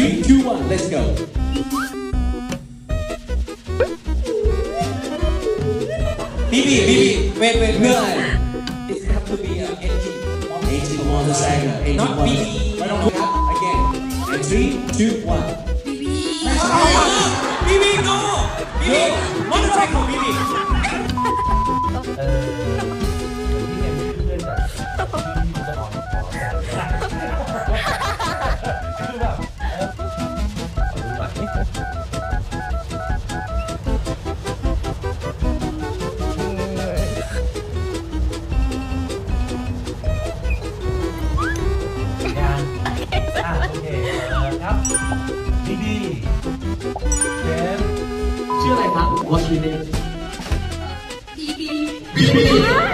Three, two, one, let's go. Bibi, Bibi, wait, wait. No. It has to be uh, an engine. On engine, motorcycle, engine, not Bibi. Again. Three, two, one. โอเคเออครับดีดีเจมส์ชื่ออะไรครับ what's your name BB BB BB are you ready